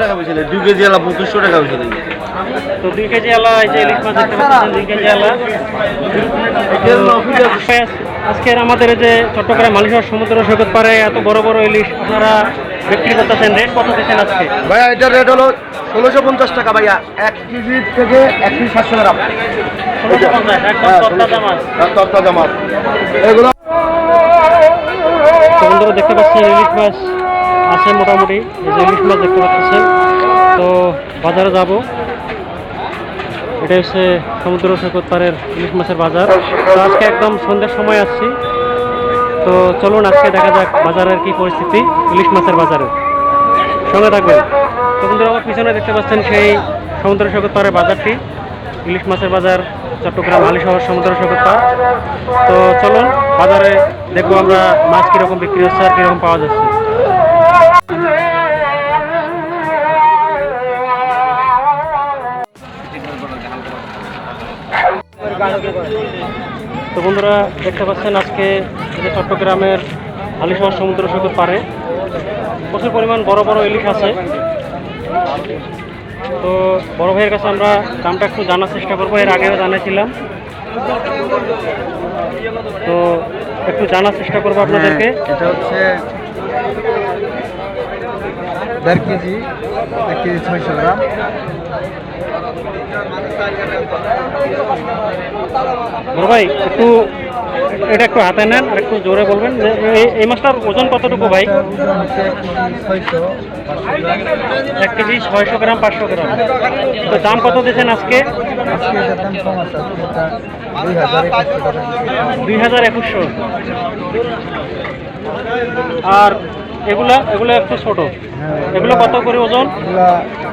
টাকা বেশি দুই কেজি আলা পঁচিশশো টাকা বেশি নেই। তো দুই কেজি আলা এই যে ইলিশ মাছ দেখতে পাচ্ছেন দুই কেজি আলা। আজকের আমাদের এই যে চট্টগ্রাম মালিশহর সমুদ্র সৈকত পারে এত বড় বড় ইলিশ আপনারা বিক্রি করতেছেন রেট কত দিচ্ছেন আজকে? ভাইয়া এটার রেট হলো ষোলোশো পঞ্চাশ টাকা ভাইয়া এক কেজি থেকে এক কেজি সাতশো গ্রাম। ষোলোশো পঞ্চাশ একদম হ্যাঁ, তরতাজা মাছ। তরতাজা মাছ। এগুলো বন্ধুরা দেখতে পাচ্ছেন ইলিশ মাছ। আছে মোটামুটি, এই যে ইলিশ মাছ দেখতে পাচ্ছেন। তো বাজারে যাব। এটা হচ্ছে সমুদ্র সৈকত পাড়ের ইলিশ মাছের বাজার। তো আজকে একদম সন্ধ্যার সময় আসছি। তো চলুন আজকে দেখা যাক বাজারের কি পরিস্থিতি ইলিশ মাছের বাজারে। সঙ্গে থাকবেন। তো বন্ধুরা, আমার পিছনে দেখতে পাচ্ছেন সেই সমুদ্র সৈকত পাড়ের বাজারটি। ইলিশ মাছের বাজার, চট্টগ্রাম হালিশহর সমুদ্র সৈকত পাড় তো চলুন বাজারে দেখব আমরা মাছ কীরকম বিক্রি হচ্ছে আর কীরকম পাওয়া যাচ্ছে। তো বন্ধুরা দেখতে পাচ্ছেন আজকে যে চট্টগ্রামের হালিশহর সমুদ্র সৈকত পারে প্রচুর পরিমাণ বড় বড় ইলিশ আছে। তো বড় ভাইয়ের কাছে আমরা দামটা একটু জানার চেষ্টা করব এর আগেও জানিয়েছিলাম। তো একটু জানার চেষ্টা করব আপনাদেরকে। এটা হচ্ছে দেড় কেজি এক কেজি ছয়শো গ্রাম। বড় ভাই একটু এটা একটু হাতে নেন আর একটু জোরে বলবেন যে এই- মাছটার ওজন কতটুকু ভাই? এক কেজি ছয়শো গ্রাম। পাঁচশো গ্রাম। তো দাম কত দিয়েছেন আজকে? দুই হাজার একুশশো। আর এগুলা এগুলো একটু ছোট। এগুলো কত করে ওজন?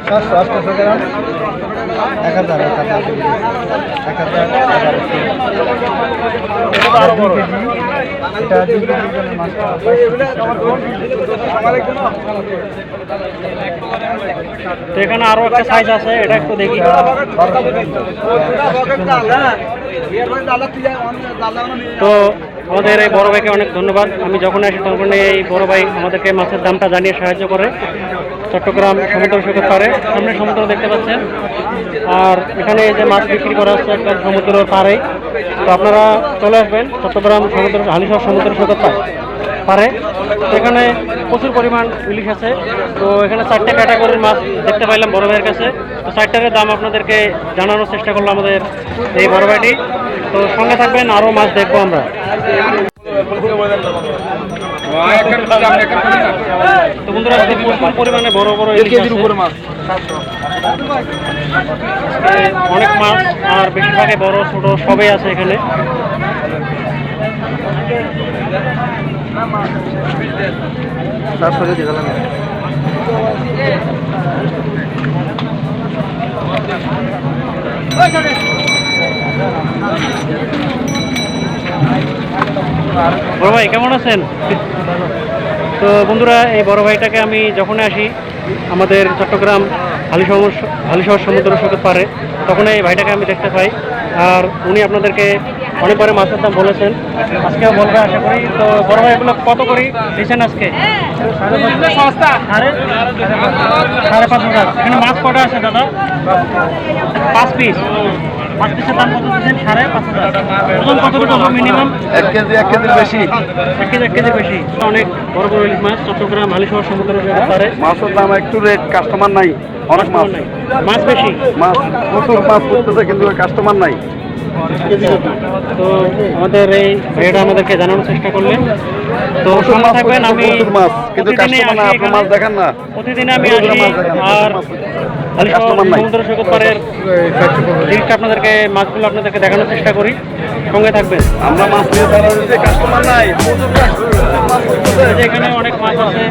সাতশো আটশো গ্রাম। এক হাজার এক হাজার এক হাজার এটা কেজি এখানে আরও একটা সাইজ আছে এটা একটু দেখি। তো আমাদের এই বড় ভাইকে অনেক ধন্যবাদ। আমি যখন আসি তখন এই বড় ভাই আমাদেরকে মাছের দামটা জানিয়ে সাহায্য করে। চট্টগ্রাম সমুদ্র সৈকত পারে। সামনে সমুদ্র দেখতে পাচ্ছেন। আর এখানে যে মাছ বিক্রি করা হচ্ছে একটা সমুদ্রের পাড়ে। তো আপনারা চলে আসবেন চট্টগ্রাম সমুদ্র, হালিশহর সমুদ্র সৈকত পাড়। পারে এখানে প্রচুর পরিমাণ ইলিশ আছে। তো এখানে চারটে ক্যাটাগরির মাছ দেখতে পাইলাম বড় ভাইয়ের কাছে। তো চারটার দাম আপনাদেরকে জানানোর চেষ্টা করল আমাদের এই বড় ভাইটি। তো সঙ্গে থাকবেন, আরও মাছ দেখব আমরা। তো বন্ধুরা পরিমাণে বড় বড় ইলিশ আছে। আজকে অনেক মাছ আর বেশিরভাগে বড়, ছোট সবই আছে এখানে গেলাম বড় ভাই, কেমন আছেন? তো বন্ধুরা, এই বড় ভাইটাকে আমি যখন আসি আমাদের চট্টগ্রাম হালিশহর হালিশহর সমুদ্র সৈকত পারে তখন এই ভাইটাকে আমি দেখতে পাই। আর উনি আপনাদেরকে অনেকবারে মাছের দাম বলেছেন। আজকেও বলবে আশা করি। তো বড় ভাই এগুলো কত করি দিয়েছেন আজকে? সাড়ে পাঁচ হাজার। মাছ কটা আছে দাদা? পাঁচ পিস। দাম কত দিচ্ছেন? সাড়ে পাঁচ হাজার ওজন কতটুকু হবে মিনিমাম এক কেজি এক কেজির বেশি। এক কেজি এক কেজির বেশি। অনেক বড় বড় ইলিশ মাছ চট্টগ্রাম হালিশহর সমুদ্র পারে। মাছের দাম একটু রেট কাস্টমার নাই অনেক মাছ। মাছ বেশি? মাছ প্রচুর মাছ পড়তেছে কিন্তু কাস্টমার নাই। তো আমাদের এই ভাইয়াটা আমাদেরকে জানানোর চেষ্টা করলেন। তো সঙ্গে থাকবেন আমি মাছ কিন্তু কাস্টমার না আপনি মাছ দেখেন না। প্রতিদিন আমি আসি আর। সমুদ্র সৈকত পাড়ের জিনিসটা আপনাদেরকে মাছগুলো আপনাদেরকে দেখানোর চেষ্টা করি। সঙ্গে থাকবেন। আমরা মাছ নিয়ে কাস্টমার নাই। এখানে অনেক মাছ আছে।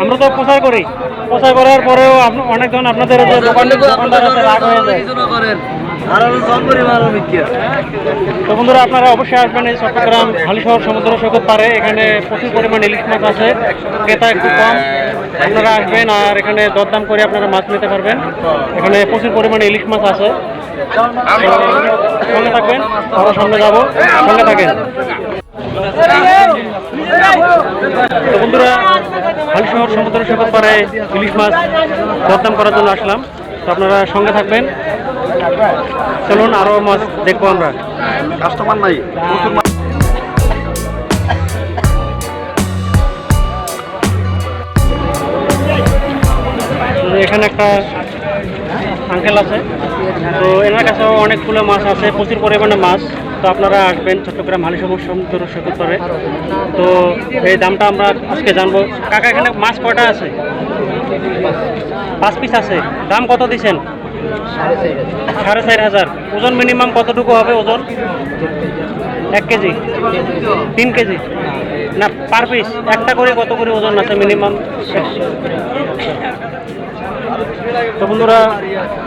আমরা তো প্রচার করি প্রচার করি। প্রচার করার পরেও অনেকজন আপনাদের দোকান দোকানদার রাগ বন্ধুরা, আপনারা অবশ্যই আসবেন এই চট্টগ্রাম হালিশহর সমুদ্র সৈকত পারে এখানে প্রচুর পরিমাণ ইলিশ মাছ আছে, ক্রেতা একটু কম। আপনারা আসবেন আর এখানে দরদাম করে আপনারা মাছ নিতে পারবেন। এখানে প্রচুর পরিমাণে ইলিশ মাছ আছে। সঙ্গে থাকবেন আমরা সামনে যাব। সঙ্গে থাকেন। বন্ধুরা, হালিশহর সমুদ্র সৈকত পারে ইলিশ মাছ দরদাম করার জন্য আসলাম। তো আপনারা সঙ্গে থাকবেন। চলুন আরও মাছ দেখব আমরা। কাস্টমার নাই এখানে একটা আঙ্কেল আছে। তো এনার কাছেও অনেকগুলো মাছ আছে প্রচুর পরিমাণে মাছ। তো আপনারা আসবেন চট্টগ্রাম হালিশহর সমুদ্র সৈকত পারে তো এই দামটা আমরা আজকে জানব। কাকা এখানে মাছ কটা আছে? পাঁচ পিস আছে। দাম কত দিছেন? সাড়ে চার হাজার। ওজন মিনিমাম কতটুকু হবে ওজন? এক কেজি। তিন কেজি? না পার পিস একটা করে কত করে ওজন আছে মিনিমাম তো বন্ধুরা,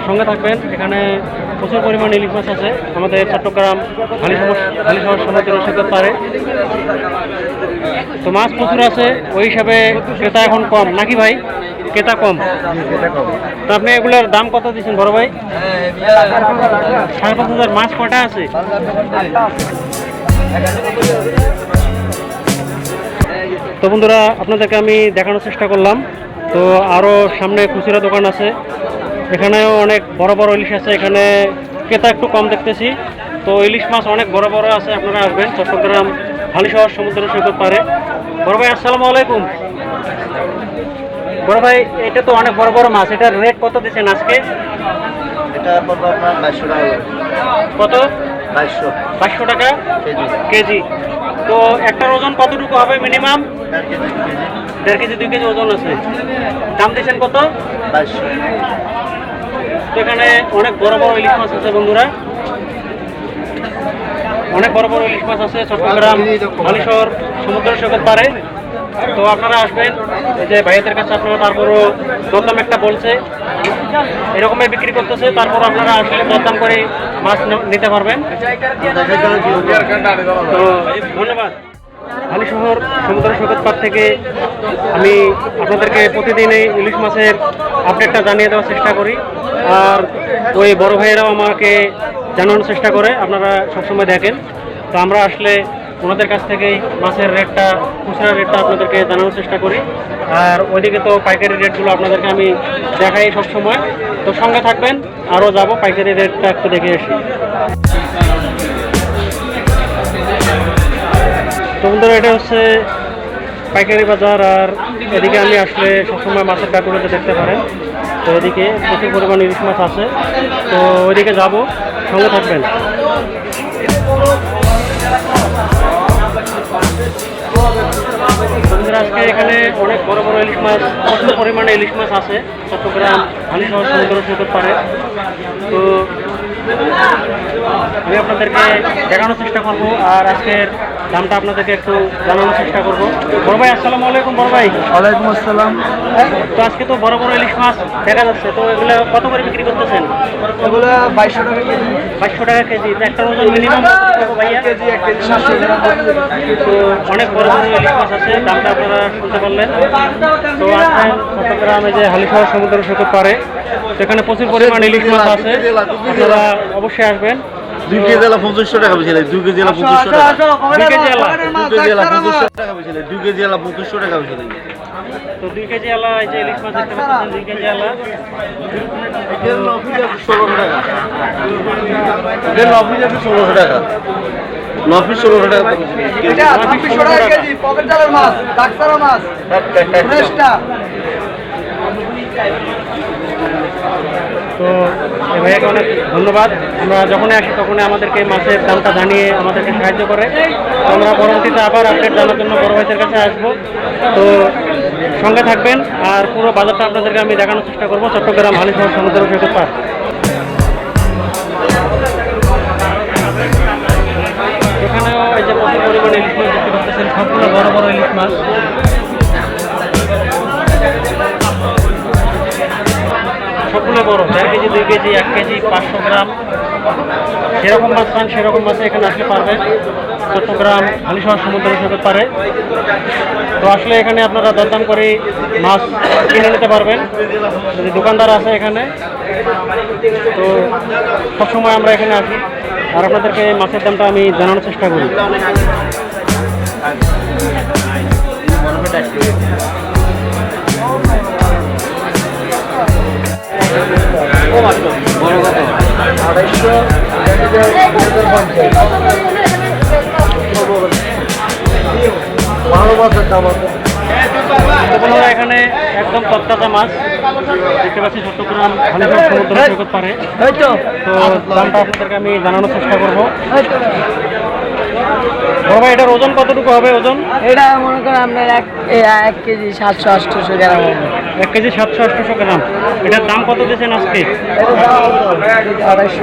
সঙ্গে থাকবেন। এখানে প্রচুর পরিমাণ ইলিশ মাছ আছে। আমাদের চট্টগ্রাম হালিশহর হালিশহর সমুদ্র সৈকত পারে। তো মাছ প্রচুর আছে। ওই হিসাবে ক্রেতা এখন কম। নাকি ভাই? ক্রেতা কম? তো আপনি এগুলোর দাম কত দিচ্ছেন বড় ভাই? সাড়ে পাঁচ হাজার মাছ কটা আছে? তো বন্ধুরা আপনাদেরকে আমি দেখানোর চেষ্টা করলাম। তো আরও সামনে খুচরা দোকান আছে। এখানেও অনেক বড় বড় ইলিশ আছে। এখানে ক্রেতা একটু কম দেখতেছি। তো ইলিশ মাছ অনেক বড় বড় আছে আপনারা আসবেন। চট্টগ্রাম হালিশহর সমুদ্র সৈকত পারে। বড় ভাই আসসালামু আলাইকুম। বড় ভাই এটা তো অনেক বড় বড় মাছ এটার রেট কত দিচ্ছেন আজকে? এটা পড়বে আপনার? বাইশশো টাকা কত? বাইশশো। পাঁচশো টাকা? কেজি। কেজি। তো একটার ওজন কতটুকু হবে মিনিমাম? দেড় কেজি দুই কেজি। ওজন আছে। দাম দিয়েছেন কত? বাইশশো। তো এখানে অনেক বড় বড় ইলিশ মাছ আছে বন্ধুরা। অনেক বড় বড় ইলিশ মাছ আছে চট্টগ্রাম হালিশহর সমুদ্র সৈকত পারে তো আপনারা আসবেন যে ভাইয়াদের কাছে আপনারা তারপরও দরদাম একটা বলছে। এরকমই বিক্রি করতেছে তারপর আপনারা আসলে দরদাম করে মাছ নিতে পারবেন। তো, ধন্যবাদ। হালিশহর সমুদ্র সৈকত পার থেকে আমি আপনাদেরকে প্রতিদিন এই ইলিশ মাছের আপডেটটা জানিয়ে দেওয়ার চেষ্টা করি। আর ওই বড় ভাইয়েরাও আমাকে জানানোর চেষ্টা করে, আপনারা সবসময় দেখেন। তো আমরা আসলে ওনাদের কাছ থেকেই মাছের রেটটা, খুচরা রেটটা আপনাদেরকে জানানোর চেষ্টা করি। আর ওইদিকে তো পাইকারি রেটগুলো আপনাদেরকে আমি দেখাই সবসময়। তো সঙ্গে থাকবেন, আরও যাব পাইকারি রেটটা একটু দেখে আসি। তো বন্ধুরা, এটা হচ্ছে পাইকারি বাজার, আর এদিকে আমি আসলে সবসময় মাছের কাকুরিতে দেখতে পারেন। তো এদিকে প্রচুর পরিমাণ ইলিশ মাছ আছে। তো ওইদিকে যাব, সঙ্গে থাকবেন। আজকে এখানে অনেক বড় বড় ইলিশ মাছ, প্রচুর পরিমাণে ইলিশ মাছ আছে। চট্টগ্রাম হালিশহর সমুদ্র সৈকত পারে তো আমি আপনাদেরকে দেখানোর চেষ্টা করব আর আজকের দামটা আপনাদেরকে একটু জানানোর চেষ্টা করব। বড় ভাই আসসালামু আলাইকুম বড় ভাই। ওয়ালাইকুম আসসালাম। তো আজকে তো বড় বড় ইলিশ মাছ দেখা যাচ্ছে তো এগুলো কত করে বিক্রি করতেছেন? এগুলো বাইশশো টাকা কেজি। পাঁচশো টাকা কেজি একটা ওজন মিনিমাম ভাইয়া? কেজি এক কেজি তো অনেক বড় বড় ইলিশ মাছ আছে দামটা আপনারা শুনতে পারলেন। তো আছেন চট্টগ্রামে যে হালিশহর সমুদ্র সৈকত পারে সেখানে প্রচুর পরিমাণ ইলিশ মাছ আছে আপনারা অবশ্যই আসবেন। দুই কেজি এলা পঁচিশশো টাকা বেশি দুই কেজি এলা পঁচিশশো টাকা। দুই কেজি আলা দুই কেজি এলা পঁচিশশো টাকা বেশি দুই কেজি এলা পঁচিশশো টাকা বেশি তো দুই কেজি আলা এই যে ইলিশ মাছ দেখতে পাচ্ছেন দুই কেজি আলা ষোলোশো টাকা। এদের ষোলোশো টাকা। নফিস ষোলোশো টাকা এটা টাকা কেজি পকেট জালের মাছ ডাক্তারা মাছ ফ্রেশটা। তো ভাইয়াকে অনেক ধন্যবাদ। আমরা যখনই আসি তখনই আমাদেরকে মাছের দামটা জানিয়ে আমাদেরকে সাহায্য করে। আমরা পরবর্তীতে আবার আপডেট জানার জন্য বড় ভাইদের কাছে আসব। তো সঙ্গে থাকবেন আর পুরো বাজারটা আপনাদেরকে আমি দেখানোর চেষ্টা করব চট্টগ্রাম হালিশহর সমুদ্র সৈকত পার্ক এখানেও এই যে প্রচুর পরিমাণে ইলিশ মাছ দেখতে পাচ্ছেন সবগুলো বড় বড় ইলিশ মাছ। সবগুলো বড়। দেড় কেজি, দুই কেজি, এক কেজি, পাঁচশো গ্রাম। যেরকম মাছ পান, সেরকম মাছ এখানে আসলে পারবেন চট্টগ্রাম হালিশহর সমুদ্র সৈকত পারে। তো আসলে এখানে আপনারা দরদাম করে মাছ কিনে নিতে পারবেন। যদি দোকানদার আছে এখানে। তো সবসময় আমরা এখানে আসি। আর আপনাদেরকে মাছের দামটা আমি জানানোর চেষ্টা করি। আড়াইশো ভালো মাছের দাম আছে বন্ধুরা এখানে একদম তত্তাজা মাছ। দেখতে পাচ্ছি চট্টগ্রাম হালিশহর সমুদ্র সৈকত পারে তো দামটা আপনাদেরকে আমি জানানোর চেষ্টা করব। বাবা এটার ওজন কতটুকু হবে ওজন? এটা মনে করেন আপনার এক এক কেজি সাতশো আটশোশো গ্রাম এক কেজি সাতশো আটশোশো গ্রাম। এটার দাম কত দিয়েছেন আজকে? আড়াইশো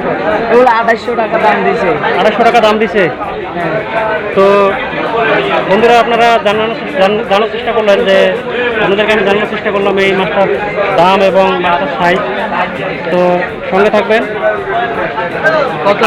এগুলো আড়াইশো টাকা দাম দিছে আড়াইশো টাকা দাম দিছে তো বন্ধুরা আপনারা জানানোর জান- জানার চেষ্টা করলেন যে আপনাদেরকে আমি জানানোর চেষ্টা করলাম এই মাছটার দাম এবং মাছটার সাইজ তো সঙ্গে থাকবেন। কত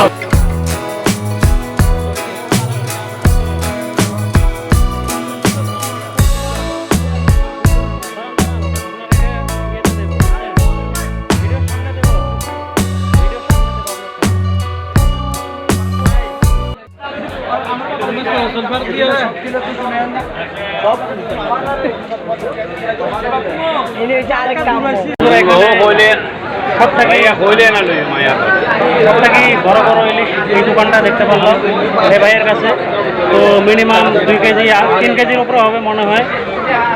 এনে হচ্ছে আরেক দাম সব থেকে হইলে না লই মায়া সব থেকে বড় বড় ইলিশ এই দোকানটা দেখতে পারলাম। ভাইয়ের কাছে তো মিনিমাম দুই কেজি আর তিন কেজির উপরে হবে মনে হয়।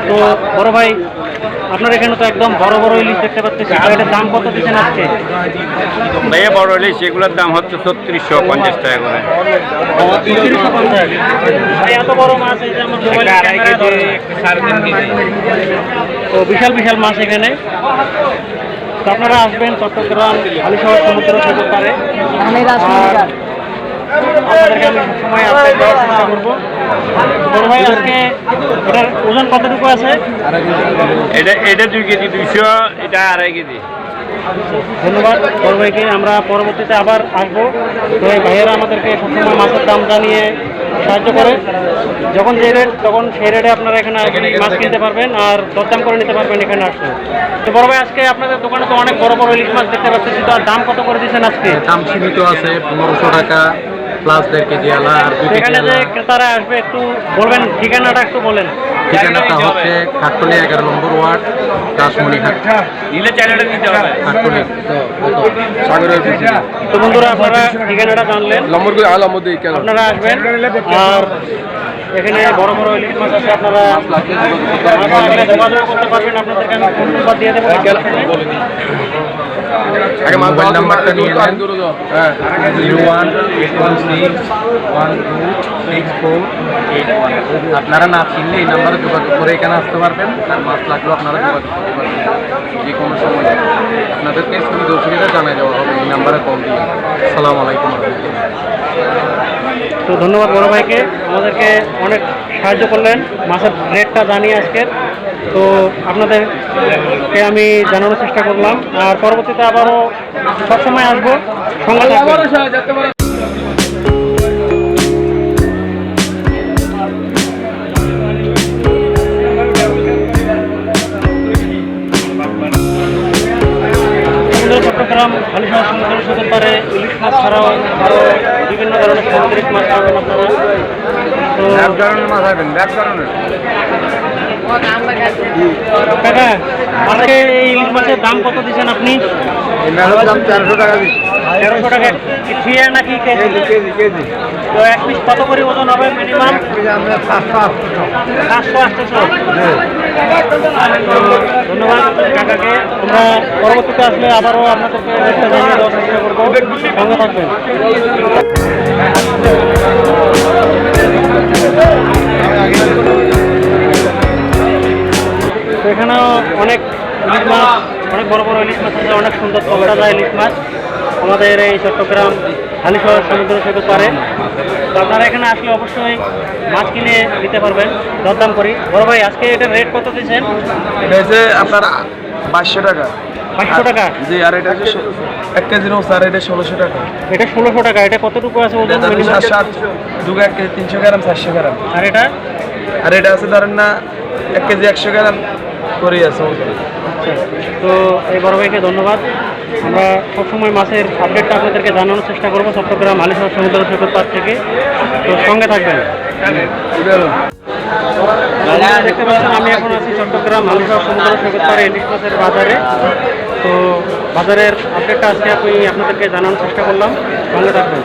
তো বড় ভাই আপনার এখানে তো একদম বড় বড় ইলিশ দেখতে পাচ্ছি। এটার দাম কত দিচ্ছেন আজকে? ভাইয়া বড় ইলিশ সেগুলোর দাম হচ্ছে ছত্রিশশো পঞ্চাশ টাকা করে। তো বিশাল বিশাল মাছ এখানে। তো আপনারা আসবেন চট্টগ্রাম হালিশহর সমুদ্র সৈকত পারে আমি রাজনীতি আপনাদেরকে আমি সবসময় আপডেট দেওয়ার চেষ্টা করব। বড় ভাই আজকে এটার ওজন কতটুকু আছে? এটা এটা দুই কেজি দুইশো এটা আড়াই কেজি। ধন্যবাদ বড় ভাইকে আমরা পরবর্তীতে আবার আসব। তো এই ভাইয়েরা আমাদেরকে সবসময় মাছের দাম জানিয়ে সাহায্য করে। যখন যে রেট তখন সেই রেটে আপনারা এখানে মাছ কিনতে পারবেন আর দরদাম করে নিতে পারবেন এখানে আসলে তো বড় ভাই আজকে আপনাদের দোকানে তো অনেক বড় বড় ইলিশ মাছ দেখতে পাচ্ছি তো আর দাম কত করে দিচ্ছেন আজকে? দাম সীমিত আছে পনেরোশো টাকা। প্লাস দেড় কেজি আলা আর দুই কেজি আলা ক্রেতারা আসবে একটু বলবেন ঠিকানাটা একটু বলেন। ঠিকানাটা হচ্ছে খাটতলি এগারো নম্বর ওয়ার্ড দাসমণি ঘাট নিলে চাইলে নিতে হবে। খাটতলি সাগরের পিছনে তো বন্ধুরা আপনারা ঠিকানাটা জানলেন। নম্বর মধ্যে কেন আপনারা আসবেন। আর এখানে বড় বড় ইলিশ মাছ আছে আপনারা যোগাযোগ করতে পারবেন। আপনাদেরকে আমি ফোন নাম্বার দিয়ে দেবো। আগে মোবাইল নাম্বারটা নিয়ে নেন। হ্যাঁ zero one eight one six one two six four eight one আপনারা না চিনলে এই নাম্বারে যোগাযোগ করে এখানে আসতে পারবেন। আর মাস লাগলেও আপনারা যোগাযোগ করতে পারবেন। যে কোনো সময় আপনাদেরকে সুবিধা অসুবিধা দেওয়া হবে এই নাম্বারে কল দিয়ে আলাইকুম। তো ধন্যবাদ বড় ভাইকে। আমাদেরকে অনেক সাহায্য করলেন। মাছের রেটটা জানিয়ে আজকের তো আপনাদেরকে আমি জানানোর চেষ্টা করলাম। আর পরবর্তীতে আবারও সবসময় আসব। সঙ্গে চট্টগ্রাম হালিশহর সমুদ্র সৈকত পারে ইলিশ মাছ ছাড়াও আরও বিভিন্ন ধরনের সামুদ্রিক মাছ পাবেন আপনারা। তো ধরনের মাছ আসবেন এক ধরনের। কাকা আজকে এই ইলিশ মাছের দাম কত দিচ্ছেন আপনি? মেলার দাম টাকা দিচ্ছি। তেরোশো টাকা। কি ফিয়া নাকি কেজি? কেজি কেজি তো এক পিস কত করে ওজন হবে মিনিমাম? আমরা সাতশো আটশো। সাতশো আটশোশো তো ধন্যবাদ কাকাকে আমরা পরবর্তীতে আসলে আবারও আপনাদেরকে জানিয়ে দেওয়ার এখানেও অনেক ইলিশ মাছ অনেক বড় বড় ইলিশ মাছ আছে অনেক সুন্দর তরতাজা ইলিশ মাছ আমাদের এই চট্টগ্রাম হালিশহর সমুদ্র সৈকত পারে। তো আপনারা এখানে আসলে অবশ্যই মাছ কিনে দিতে পারবেন। দরদাম করি। বড় ভাই আজকে এটার রেট কত দিয়েছেন? এটা হচ্ছে আপনার বাইশশো টাকা। পাঁচশো টাকা? জি আর এটা হচ্ছে এক কেজি রোজ আর এটা ষোলোশো টাকা। এটা ষোলোশো টাকা। এটা কতটুকু আছে ওজন এটা সাত সাত দুগো এক কেজি তিনশো গ্রাম চারশো গ্রাম। আর এটা? আর এটা আছে ধরেন না এক কেজি একশো গ্রাম করে আছে। ওজন। আচ্ছা তো এই বড় ভাইকে ধন্যবাদ। আমরা সবসময় মাছের আপডেটটা আপনাদেরকে জানানোর চেষ্টা করব চট্টগ্রাম আলিশহর সমুদ্র সৈকত পার থেকে। তো সঙ্গে থাকবেন। দেখতে পাচ্ছেন আমি এখন আছি চট্টগ্রাম আলিশহর সমুদ্র সৈকত পারে ইলিশ মাছের বাজারে। তো বাজারের আপডেটটা আজকে আমি আপনাদেরকে জানানোর চেষ্টা করলাম। সঙ্গে থাকবেন।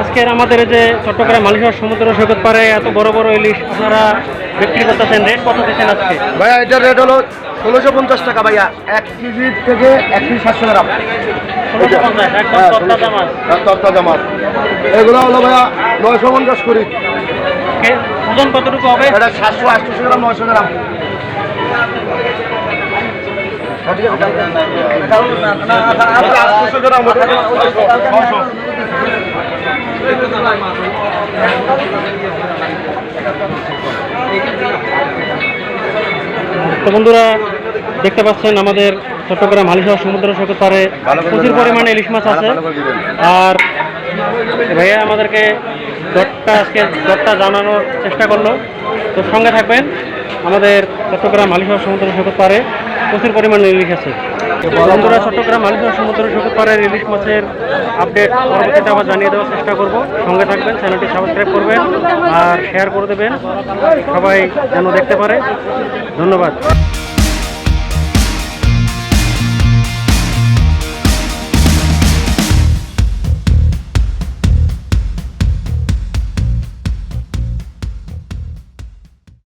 আজকের আমাদের এই যে চট্টগ্রাম মালিশহর সমুদ্র সৈকত পারে এত বড় বড় ইলিশ আপনারা বিক্রি করতেছেন রেট কত দিচ্ছেন আজকে? ভাইয়া এটার রেট হলো ষোলোশো পঞ্চাশ টাকা ভাইয়া। এক কেজি থেকে এক কেজি সাতশো গ্রাম। ষোলোশো পঞ্চাশ একদম তরতাজা মাছ তরতাজা মাছ এগুলো হলো ভাইয়া নয়শো পঞ্চাশ করি ওজন কতটুকু হবে? এটা সাতশো আটশোশো গ্রাম নয়শো গ্রাম। আটশোশো গ্রাম। ছশো তো বন্ধুরা, দেখতে পাচ্ছেন আমাদের চট্টগ্রাম হালিশহর সমুদ্র সৈকত পারে প্রচুর পরিমাণে ইলিশ মাছ আছে। আর ভাইয়া আমাদেরকে দরটা আজকে দরটা জানানোর চেষ্টা করল। তো সঙ্গে থাকবেন আমাদের চট্টগ্রাম হালিশহর সমুদ্র সৈকত পারে প্রচুর পরিমাণে ইলিশ আছে। বন্ধুরা চট্টগ্রাম আলোচনা সমুদ্র সৈকত পাড়ের ইলিশ মাছের আপডেট পরবর্তীতে আবার জানিয়ে দেওয়ার চেষ্টা করব। সঙ্গে থাকবেন, চ্যানেলটি সাবস্ক্রাইব করবেন আর শেয়ার করে দেবেন। সবাই যেন দেখতে পারে। ধন্যবাদ।